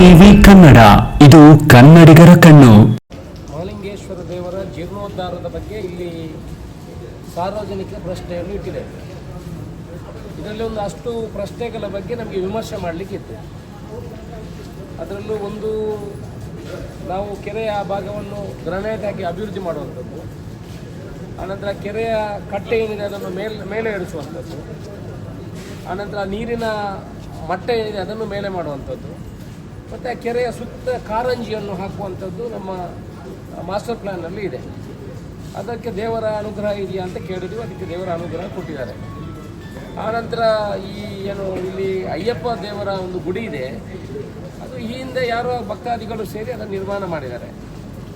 TV Kannada. ಇದು ಕನ್ನಡಿಗರ ಕಣ್ಣು. ಮಹಾಲಿಂಗೇಶ್ವರ ದೇವರ ಜೀರ್ಣೋದ್ಧಾರದ ಬಗ್ಗೆ ಇಲ್ಲಿ ಸಾರ್ವಜನಿಕ ಪ್ರಶ್ನೆಯನ್ನು ಇಟ್ಟಿದೆ. ಇದರಲ್ಲಿ ಒಂದು ಅಷ್ಟು ಪ್ರಶ್ನೆಗಳ ಬಗ್ಗೆ ನಮಗೆ ವಿಮರ್ಶೆ ಮಾಡಲಿಕ್ಕಿತ್ತು ಅದರಲ್ಲೂ ಒಂದು ನಾವು ಕೆರೆಯ ಭಾಗವನ್ನು ಗ್ರನೇಟ್ ಹಾಕಿ ಅಭಿವೃದ್ಧಿ ಮಾಡುವಂಥದ್ದು, ಆನಂತರ ಕೆರೆಯ ಕಟ್ಟೆ ಏನಿದೆ ಅದನ್ನು ಮೇಲೆ ಮೇಲೆ ಇಳಿಸುವಂಥದ್ದು ಆನಂತರ ನೀರಿನ ಮಟ್ಟ ಏನಿದೆ ಅದನ್ನು ಮೇಲೆ ಮಾಡುವಂಥದ್ದು ಮತ್ತು ಕೆರೆಯ ಸುತ್ತ ಕಾರಂಜಿಯನ್ನು ಹಾಕುವಂಥದ್ದು ನಮ್ಮ ಮಾಸ್ಟರ್ ಪ್ಲ್ಯಾನಲ್ಲಿ ಇದೆ. ಅದಕ್ಕೆ ದೇವರ ಅನುಗ್ರಹ ಇದೆಯಾ ಅಂತ ಕೇಳಿದ್ವಿ, ಅದಕ್ಕೆ ದೇವರ ಅನುಗ್ರಹ ಕೊಟ್ಟಿದ್ದಾರೆ. ಆನಂತರ ಈ ಏನು ಇಲ್ಲಿ ಅಯ್ಯಪ್ಪ ದೇವರ ಒಂದು ಗುಡಿ ಇದೆ. ಅದು ಈ ಹಿಂದೆ ಯಾರೋ ಭಕ್ತಾದಿಗಳು ಸೇರಿ ಅದನ್ನು ನಿರ್ಮಾಣ ಮಾಡಿದ್ದಾರೆ.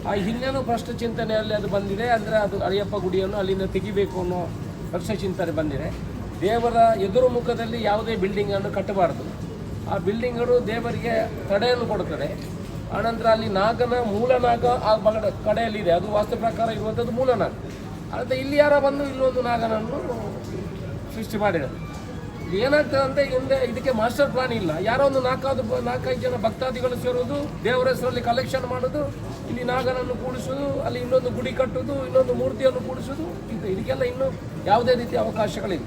ಆ ಹಿಂದೆನೂ ಭ್ರಷ್ಟ ಚಿಂತನೆಯಲ್ಲಿ ಅದು ಬಂದಿದೆ, ಅಂದರೆ ಅದು ಅಯ್ಯಪ್ಪ ಗುಡಿಯನ್ನು ಅಲ್ಲಿಂದ ತೆಗಿಬೇಕು ಅನ್ನೋ ಭ್ರಷ್ಟ ಚಿಂತನೆ ಬಂದಿದೆ. ದೇವರ ಎದುರು ಮುಖದಲ್ಲಿ ಯಾವುದೇ ಬಿಲ್ಡಿಂಗನ್ನು ಕಟ್ಟಬಾರದು. ಆ ಬಿಲ್ಡಿಂಗ್ಗಳು ದೇವರಿಗೆ ತಡೆಯನ್ನು ಕೊಡುತ್ತದೆ. ಆನಂತರ ಅಲ್ಲಿ ನಾಗನ ಮೂಲನಾಗ ಆ ಬಗಡ ಕಡೆಯಲ್ಲಿದೆ ಅದು ವಾಸ್ತು ಪ್ರಕಾರ ಇರುವಂಥದ್ದು ಮೂಲನಾಗ ಆದರೆ ಇಲ್ಲಿ ಯಾರ ಬಂದು ಇಲ್ಲೊಂದು ನಾಗನನ್ನು ಸೃಷ್ಟಿ ಮಾಡಿದ್ದಾರೆ ಏನಾಗ್ತದೆ ಅಂತ ಹಿಂದೆ ಇದಕ್ಕೆ ಮಾಸ್ಟರ್ ಪ್ಲಾನ್ ಇಲ್ಲ. ಯಾರೋ ಒಂದು ನಾಲ್ಕಾದು ನಾಲ್ಕೈದು ಜನ ಭಕ್ತಾದಿಗಳು ಸೇರೋದು ದೇವರ ಹೆಸರಲ್ಲಿ ಕಲೆಕ್ಷನ್ ಮಾಡೋದು ಇಲ್ಲಿ ನಾಗನನ್ನು ಕೂಡಿಸೋದು ಅಲ್ಲಿ ಇನ್ನೊಂದು ಗುಡಿ ಕಟ್ಟೋದು ಇನ್ನೊಂದು ಮೂರ್ತಿಯನ್ನು ಕೂಡಿಸೋದು ಇದು ಇದಕ್ಕೆಲ್ಲ ಇನ್ನೂ ಯಾವುದೇ ರೀತಿಯ ಅವಕಾಶಗಳಿಲ್ಲ.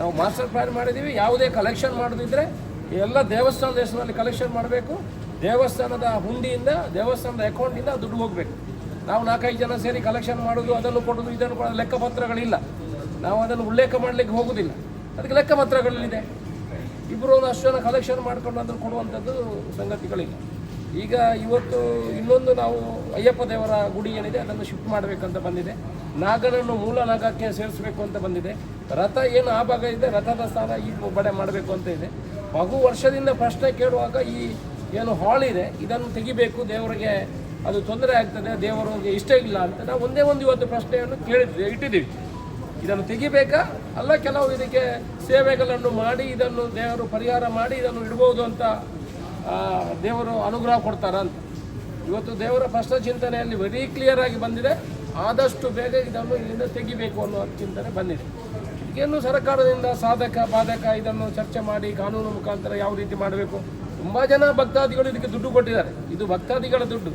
ನಾವು ಮಾಸ್ಟರ್ ಪ್ಲಾನ್ ಮಾಡಿದ್ದೀವಿ. ಯಾವುದೇ ಕಲೆಕ್ಷನ್ ಮಾಡೋದಿದ್ರೆ ಎಲ್ಲ ದೇವಸ್ಥಾನದ ಹೆಸರಲ್ಲಿ ಕಲೆಕ್ಷನ್ ಮಾಡಬೇಕು. ದೇವಸ್ಥಾನದ ಹುಂಡಿಯಿಂದ, ದೇವಸ್ಥಾನದ ಅಕೌಂಟಿಂದ ದುಡ್ಡು ಹೋಗಬೇಕು. ನಾವು ನಾಲ್ಕೈದು ಜನ ಸೇರಿ ಕಲೆಕ್ಷನ್ ಮಾಡೋದು, ಅದನ್ನು ಕೊಡೋದು, ಇದನ್ನು ಕೊಡೋದು ಲೆಕ್ಕಪತ್ರಗಳಿಲ್ಲ ನಾವು ಅದನ್ನು ಉಲ್ಲೇಖ ಮಾಡಲಿಕ್ಕೆ ಹೋಗೋದಿಲ್ಲ. ಅದಕ್ಕೆ ಲೆಕ್ಕಪತ್ರಗಳಿದೆ ಇಬ್ಬರು ಒಂದು ಅಷ್ಟು ಜನ ಕಲೆಕ್ಷನ್ ಮಾಡ್ಕೊಂಡು ಅದನ್ನು ಕೊಡುವಂಥದ್ದು ಸಂಗತಿಗಳಿಲ್ಲ. ಈಗ ಇವತ್ತು ಇನ್ನೊಂದು ನಾವು ಅಯ್ಯಪ್ಪ ದೇವರ ಗುಡಿ ಏನಿದೆ, ಅದನ್ನು ಶಿಫ್ಟ್ ಮಾಡಬೇಕಂತ ಬಂದಿದೆ. ನಾಗರನ್ನು ಮೂಲ ನಾಗಕ್ಕೆ ಸೇರಿಸಬೇಕು ಅಂತ ಬಂದಿದೆ. ರಥ ಏನು ಆ ಭಾಗ ಇದೆ, ರಥದ ಸ್ಥಾನ ಈ ಬಡೆ ಮಾಡಬೇಕು ಅಂತ ಇದೆ. ಬಹು ವರ್ಷದಿಂದ ಪ್ರಶ್ನೆ ಕೇಳುವಾಗ ಈ ಏನು ಹಾಳಿದೆ ಇದೆ, ಇದನ್ನು ತೆಗಿಬೇಕು, ದೇವರಿಗೆ ಅದು ತೊಂದರೆ ಆಗ್ತದೆ, ದೇವರಿಗೆ ಇಷ್ಟ ಇಲ್ಲ ಅಂತ ನಾವು ಒಂದೇ ಒಂದು ಇವತ್ತು ಪ್ರಶ್ನೆಯನ್ನು ಕೇಳಿದ್ವಿ, ಇಟ್ಟಿದ್ದೀವಿ. ಇದನ್ನು ತೆಗಿಬೇಕಾ? ಅಲ್ಲ, ಕೆಲವು ಇದಕ್ಕೆ ಸೇವೆಗಳನ್ನು ಮಾಡಿ, ಇದನ್ನು ದೇವರು ಪರಿಹಾರ ಮಾಡಿ, ಇದನ್ನು ಇಡ್ಬೋದು ಅಂತ ದೇವರು ಅನುಗ್ರಹ ಕೊಡ್ತಾರ ಅಂತ. ಇವತ್ತು ದೇವರ ಪ್ರಶ್ನೆ ಚಿಂತನೆಯಲ್ಲಿ ವೆರಿ ಕ್ಲಿಯರ್ ಆಗಿ ಬಂದಿದೆ. ಆದಷ್ಟು ಬೇಗ ಇದನ್ನು ಇಲ್ಲಿಂದ ತೆಗಿಬೇಕು ಅನ್ನೋ ಚಿಂತನೆ ಬಂದಿದೆ. ಈಗೇನು ಸರ್ಕಾರದಿಂದ ಸಾಧಕ, ಬಾಧಕ ಇದನ್ನು ಚರ್ಚೆ ಮಾಡಿ ಕಾನೂನು ಮುಖಾಂತರ ಯಾವ ರೀತಿ ಮಾಡಬೇಕು? ತುಂಬ ಜನ ಭಕ್ತಾದಿಗಳು ಇದಕ್ಕೆ ದುಡ್ಡು ಕೊಟ್ಟಿದ್ದಾರೆ. ಇದು ಭಕ್ತಾದಿಗಳ ದುಡ್ಡು.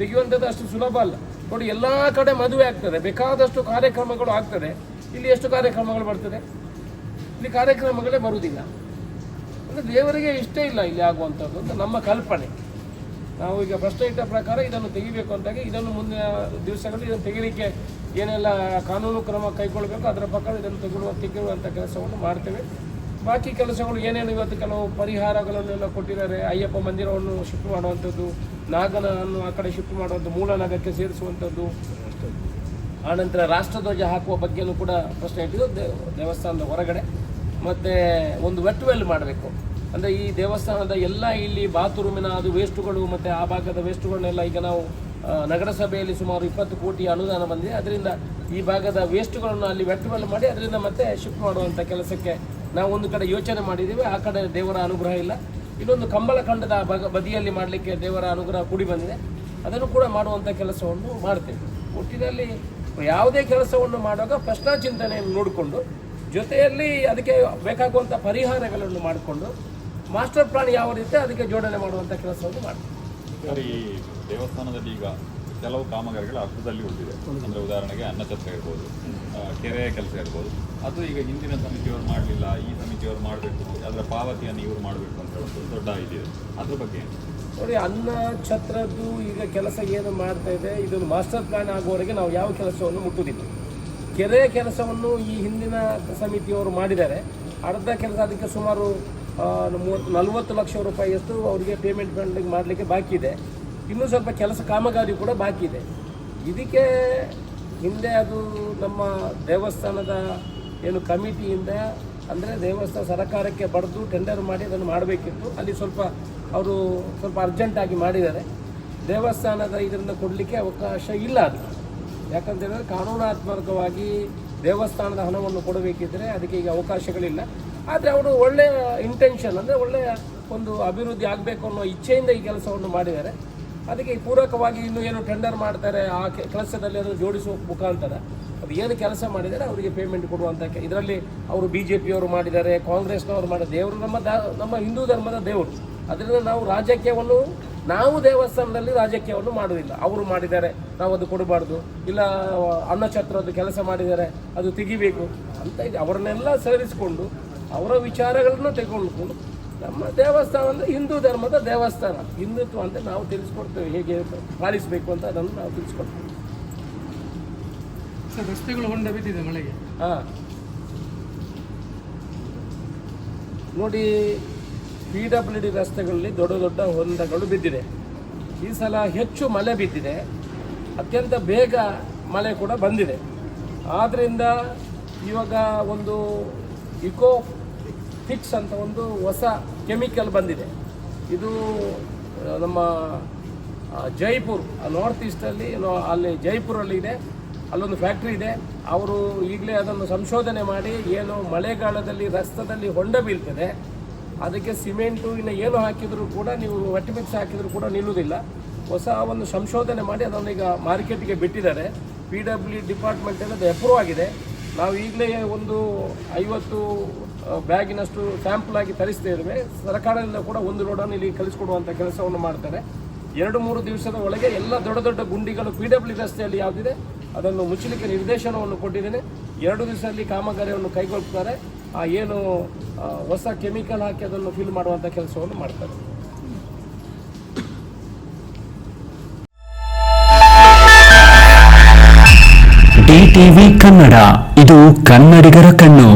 ತೆಗೆಯುವಂಥದ್ದು ಅಷ್ಟು ಸುಲಭ ಅಲ್ಲ. ನೋಡಿ, ಎಲ್ಲ ಕಡೆ ಮದುವೆ ಆಗ್ತದೆ. ಬೇಕಾದಷ್ಟು ಕಾರ್ಯಕ್ರಮಗಳು ಆಗ್ತದೆ. ಇಲ್ಲಿ ಎಷ್ಟು ಕಾರ್ಯಕ್ರಮಗಳು ಬರ್ತದೆ? ಇಲ್ಲಿ ಕಾರ್ಯಕ್ರಮಗಳೇ ಬರುವುದಿಲ್ಲ. ಅಂದರೆ ದೇವರಿಗೆ ಇಷ್ಟ ಇಲ್ಲ ಇಲ್ಲಿ ಆಗುವಂಥದ್ದು ಅಂತ ನಮ್ಮ ಕಲ್ಪನೆ. ನಾವು ಈಗ ಪ್ರಶ್ನೆ ಇಟ್ಟ ಪ್ರಕಾರ ಇದನ್ನು ತೆಗಿಬೇಕು ಅಂತಾಗಿ ಇದನ್ನು ಮುಂದಿನ ದಿವಸಗಳಲ್ಲಿ ಇದನ್ನು ತೆಗಿಲಿಕ್ಕೆ ಏನೆಲ್ಲ ಕಾನೂನು ಕ್ರಮ ಕೈಗೊಳ್ಳಬೇಕು, ಅದರ ಪಕ್ಕ ಇದನ್ನು ತೆಗೆಯುವ ತೆಗೆಯುವಂಥ ಕೆಲಸವನ್ನು ಮಾಡ್ತೇವೆ. ಬಾಕಿ ಕೆಲಸಗಳು ಏನೇನು ಇವತ್ತು ಕೆಲವು ಪರಿಹಾರಗಳನ್ನೆಲ್ಲ ಕೊಟ್ಟಿದ್ದಾರೆ. ಅಯ್ಯಪ್ಪ ಮಂದಿರವನ್ನು ಶಿಫ್ಟ್ ಮಾಡುವಂಥದ್ದು, ನಾಗನನ್ನು ಆ ಕಡೆ ಶಿಫ್ಟ್ ಮಾಡುವಂಥದ್ದು, ಮೂಲ ನಾಗಕ್ಕೆ ಸೇರಿಸುವಂಥದ್ದು. ಆನಂತರ ರಾಷ್ಟ್ರಧ್ವಜ ಹಾಕುವ ಬಗ್ಗೆಯೂ ಕೂಡ ಪ್ರಶ್ನೆ ಇಟ್ಟಿದ್ದು ದೇವಸ್ಥಾನದ ಹೊರಗಡೆ. ಮತ್ತು ಒಂದು ವೆಟ್ ವೆಲ್ ಮಾಡಬೇಕು. ಅಂದರೆ ಈ ದೇವಸ್ಥಾನದ ಎಲ್ಲ ಇಲ್ಲಿ ಬಾತ್ರೂಮಿನ ಅದು ವೇಸ್ಟುಗಳು ಮತ್ತು ಆ ಭಾಗದ ವೇಸ್ಟುಗಳನ್ನೆಲ್ಲ ಈಗ ನಾವು ನಗರಸಭೆಯಲ್ಲಿ ಸುಮಾರು ಇಪ್ಪತ್ತು ಕೋಟಿ ಅನುದಾನ ಬಂದಿದೆ. ಅದರಿಂದ ಈ ಭಾಗದ ವೇಸ್ಟ್ಗಳನ್ನು ಅಲ್ಲಿ ವ್ಯಕ್ತವನ್ನು ಮಾಡಿ ಅದರಿಂದ ಮತ್ತೆ ಶಿಫ್ಟ್ ಮಾಡುವಂಥ ಕೆಲಸಕ್ಕೆ ನಾವು ಒಂದು ಕಡೆ ಯೋಚನೆ ಮಾಡಿದ್ದೀವಿ. ಆ ಕಡೆ ದೇವರ ಅನುಗ್ರಹ ಇಲ್ಲ. ಇನ್ನೊಂದು ಕಂಬಳ ಖಂಡದ ಬದಿಯಲ್ಲಿ ಮಾಡಲಿಕ್ಕೆ ದೇವರ ಅನುಗ್ರಹ ಕೂಡಿ ಬಂದಿದೆ. ಅದನ್ನು ಕೂಡ ಮಾಡುವಂಥ ಕೆಲಸವನ್ನು ಮಾಡ್ತೇವೆ. ಒಟ್ಟಿನಲ್ಲಿ ಯಾವುದೇ ಕೆಲಸವನ್ನು ಮಾಡುವಾಗ ಪ್ರಶ್ನಾ ಚಿಂತನೆಯನ್ನು ನೋಡಿಕೊಂಡು, ಜೊತೆಯಲ್ಲಿ ಅದಕ್ಕೆ ಬೇಕಾಗುವಂಥ ಪರಿಹಾರಗಳನ್ನು ಮಾಡಿಕೊಂಡು, ಮಾಸ್ಟರ್ ಪ್ಲಾನ್ ಯಾವ ರೀತಿ ಅದಕ್ಕೆ ಜೋಡಣೆ ಮಾಡುವಂಥ ಕೆಲಸವನ್ನು ಮಾಡ್ತೀವಿ. ಸರ್ ಈ ದೇವಸ್ಥಾನದಲ್ಲಿ ಈಗ ಕೆಲವು ಕಾಮಗಾರಿಗಳು ಅರ್ಧದಲ್ಲಿ ಉಳಿದಿದೆ. ಅಂದರೆ ಉದಾಹರಣೆಗೆ ಅನ್ನಛತ್ರ ಇರ್ಬೋದು ಕೆರೆಯ ಕೆರೆ ಕೆಲಸ ಇರ್ಬೋದು. ಅದು ಈಗ ಹಿಂದಿನ ಸಮಿತಿಯವರು ಮಾಡಲಿಲ್ಲ, ಈ ಸಮಿತಿಯವರು ಮಾಡಬೇಕು, ಅದರ ಪಾವತಿಯನ್ನು ಇವರು ಮಾಡಬೇಕು ಅಂತ ಒಂದು ದೊಡ್ಡ ಇದಿದೆ ಅದ್ರ ಬಗ್ಗೆ? ನೋಡಿ, ಅನ್ನ ಛತ್ರದ್ದು ಈಗ ಕೆಲಸ ಏನು ಮಾಡ್ತಾ ಇದೆ, ಇದೊಂದು ಮಾಸ್ಟರ್ ಪ್ಲಾನ್ ಆಗುವವರೆಗೆ ನಾವು ಯಾವ ಕೆಲಸವನ್ನು ಮುಟ್ಟುವುದಿಲ್ಲ. ಕೆರೆಯ ಕೆಲಸವನ್ನು ಈ ಹಿಂದಿನ ಸಮಿತಿಯವರು ಮಾಡಿದ್ದಾರೆ. ಅರ್ಧ ಕೆಲಸ ಅದಕ್ಕೆ ಸುಮಾರು ಮೂವತ್ತು ನಲ್ವತ್ತು ಲಕ್ಷ ರೂಪಾಯಿಯಷ್ಟು ಅವರಿಗೆ ಪೇಮೆಂಟ್ ಮಾಡಲಿಕ್ಕೆ ಬಾಕಿ ಇದೆ. ಇನ್ನೂ ಸ್ವಲ್ಪ ಕೆಲಸ ಕಾಮಗಾರಿ ಕೂಡ ಬಾಕಿ ಇದೆ. ಇದಕ್ಕೆ ಹಿಂದೆ ಅದು ನಮ್ಮ ದೇವಸ್ಥಾನದ ಏನು ಕಮಿಟಿಯಿಂದ ಅಂದರೆ ದೇವಸ್ಥಾನ ಸರ್ಕಾರಕ್ಕೆ ಬರೆದು ಟೆಂಡರ್ ಮಾಡಿ ಅದನ್ನು ಮಾಡಬೇಕಿತ್ತು. ಅಲ್ಲಿ ಸ್ವಲ್ಪ ಅವರು ಸ್ವಲ್ಪ ಅರ್ಜೆಂಟಾಗಿ ಮಾಡಿದ್ದಾರೆ. ದೇವಸ್ಥಾನದ ಇದರಿಂದ ಕೊಡಲಿಕ್ಕೆ ಅವಕಾಶ ಇಲ್ಲ ಅದು. ಯಾಕಂತೇಳಿದ್ರೆ ಕಾನೂನಾತ್ಮಕವಾಗಿ ದೇವಸ್ಥಾನದ ಹಣವನ್ನು ಕೊಡಬೇಕಿದ್ದರೆ ಅದಕ್ಕೆ ಈಗ ಅವಕಾಶಗಳಿಲ್ಲ. ಆದರೆ ಅವರು ಒಳ್ಳೆಯ ಇಂಟೆನ್ಷನ್ ಅಂದರೆ ಒಳ್ಳೆಯ ಒಂದು ಅಭಿವೃದ್ಧಿ ಆಗಬೇಕು ಅನ್ನೋ ಇಚ್ಛೆಯಿಂದ ಈ ಕೆಲಸವನ್ನು ಮಾಡಿದ್ದಾರೆ. ಅದಕ್ಕೆ ಪೂರಕವಾಗಿ ಇನ್ನು ಏನು ಟೆಂಡರ್ ಮಾಡ್ತಾರೆ, ಆ ಕೆಲಸದಲ್ಲಿ ಅದನ್ನು ಜೋಡಿಸುವ ಮುಖಾಂತರ ಅದು ಏನು ಕೆಲಸ ಮಾಡಿದ್ದಾರೆ ಅವರಿಗೆ ಪೇಮೆಂಟ್ ಕೊಡುವಂಥ ಇದರಲ್ಲಿ ಅವರು ಬಿ ಜೆ ಪಿಯವರು ಮಾಡಿದ್ದಾರೆ, ಕಾಂಗ್ರೆಸ್ನವರು ಮಾಡಿದ ದೇವರು ನಮ್ಮ ನಮ್ಮ ಹಿಂದೂ ಧರ್ಮದ ದೇವರು. ಅದರಿಂದ ನಾವು ರಾಜಕೀಯವನ್ನು, ನಾವು ದೇವಸ್ಥಾನದಲ್ಲಿ ರಾಜಕೀಯವನ್ನು ಮಾಡುವುದಿಲ್ಲ. ಅವರು ಮಾಡಿದ್ದಾರೆ, ನಾವು ಅದು ಕೊಡಬಾರ್ದು. ಇಲ್ಲ ಅನ್ನಛತ್ರದ್ದು ಕೆಲಸ ಮಾಡಿದ್ದಾರೆ, ಅದು ತೆಗಿಬೇಕು ಅಂತ ಅವರನ್ನೆಲ್ಲ ಸೇರಿಸಿಕೊಂಡು ಅವರ ವಿಚಾರಗಳನ್ನು ತೆಗೆದುಕೊಂಡು ನಮ್ಮ ದೇವಸ್ಥಾನ ಅಂದರೆ ಹಿಂದೂ ಧರ್ಮದ ದೇವಸ್ಥಾನ. ಹಿಂದುತ್ವ ಅಂತ ನಾವು ತಿಳಿಸ್ಕೊಡ್ತೇವೆ. ಹೇಗೆ ಪಾಲಿಸಬೇಕು ಅಂತ ಅದನ್ನು ನಾವು ತಿಳಿಸ್ಕೊಡ್ತೇವೆ. ಸರ್ ರಸ್ತೆಗಳು ಹೊಂಡ ಬಿದ್ದಿದೆ ಮಳೆಗೆ. ಹಾಂ. ನೋಡಿ ಪಿ ಡಬ್ಲ್ಯೂ ಡಿ ರಸ್ತೆಗಳಲ್ಲಿ ದೊಡ್ಡ ದೊಡ್ಡ ಹೊಂಡಗಳು ಬಿದ್ದಿದೆ. ಈ ಸಲ ಹೆಚ್ಚು ಮಳೆ ಬಿದ್ದಿದೆ. ಅತ್ಯಂತ ಬೇಗ ಮಳೆ ಕೂಡ ಬಂದಿದೆ. ಆದ್ದರಿಂದ ಇವಾಗ ಒಂದು ಇಕೋ ಫಿಕ್ಸ್ ಅಂತ ಒಂದು ಹೊಸ ಕೆಮಿಕಲ್ ಬಂದಿದೆ. ಇದು ನಮ್ಮ ಜೈಪುರ್ ನಾರ್ತ್ ಈಸ್ಟಲ್ಲಿ ಅಲ್ಲಿ ಜೈಪುರಲ್ಲಿ ಇದೆ. ಅಲ್ಲೊಂದು ಫ್ಯಾಕ್ಟ್ರಿ ಇದೆ. ಅವರು ಈಗಲೇ ಅದನ್ನು ಸಂಶೋಧನೆ ಮಾಡಿ ಏನು ಮಳೆಗಾಲದಲ್ಲಿ, ರಸ್ತದಲ್ಲಿ ಹೊಂಡ ಬೀಳ್ತದೆ. ಅದಕ್ಕೆ ಸಿಮೆಂಟು ಇನ್ನು ಏನು ಹಾಕಿದರೂ ಕೂಡ ನೀವು ಒಟ್ಟು ಮಿಕ್ಸ್ ಹಾಕಿದರೂ ಕೂಡ ನಿಲ್ಲುವುದಿಲ್ಲ. ಹೊಸ ಒಂದು ಸಂಶೋಧನೆ ಮಾಡಿ ಅದನ್ನು ಈಗ ಮಾರ್ಕೆಟ್ಗೆ ಬಿಟ್ಟಿದ್ದಾರೆ. ಪಿ ಡಬ್ಲ್ಯೂ ಡಿಪಾರ್ಟ್ಮೆಂಟಲ್ಲಿ ಅದು ಅಪ್ರೂವ್ ಆಗಿದೆ. ನಾವು ಈಗಲೇ ಒಂದು ಐವತ್ತು ಬ್ಯಾಗಿನಷ್ಟು ಸ್ಯಾಂಪಲ್ ಆಗಿ ತರಿಸ್ತೇವೆ ಸರ್ಕಾರದಿಂದ ಕೂಡ ಒಂದು ಲೋಡನ್ನು ಇಲ್ಲಿ ಕಲಿಸಿಕೊಡುವಂಥ ಕೆಲಸವನ್ನು ಮಾಡ್ತಾರೆ. ಎರಡು ಮೂರು ದಿವಸದ ಒಳಗೆ ಎಲ್ಲ ದೊಡ್ಡ ದೊಡ್ಡ ಗುಂಡಿಗಳು ಪಿ ಡಬ್ಲ್ಯೂ ರಸ್ತೆಯಲ್ಲಿ ಯಾವುದಿದೆ, ಅದನ್ನು ಮುಚ್ಚಲಿಕ್ಕೆ ನಿರ್ದೇಶನವನ್ನು ಕೊಟ್ಟಿದ್ದೇನೆ. ಎರಡು ದಿವಸದಲ್ಲಿ ಕಾಮಗಾರಿಯನ್ನು ಕೈಗೊಳ್ತಾರೆ. ಆ ಏನು ಹೊಸ ಕೆಮಿಕಲ್ ಹಾಕಿ ಅದನ್ನು ಫಿಲ್ ಮಾಡುವಂಥ ಕೆಲಸವನ್ನು ಮಾಡ್ತಾರೆ. ಡಿಟಿವಿ ಕನ್ನಡ, ಇದು ಕನ್ನಡಿಗರ ಕಣ್ಣು.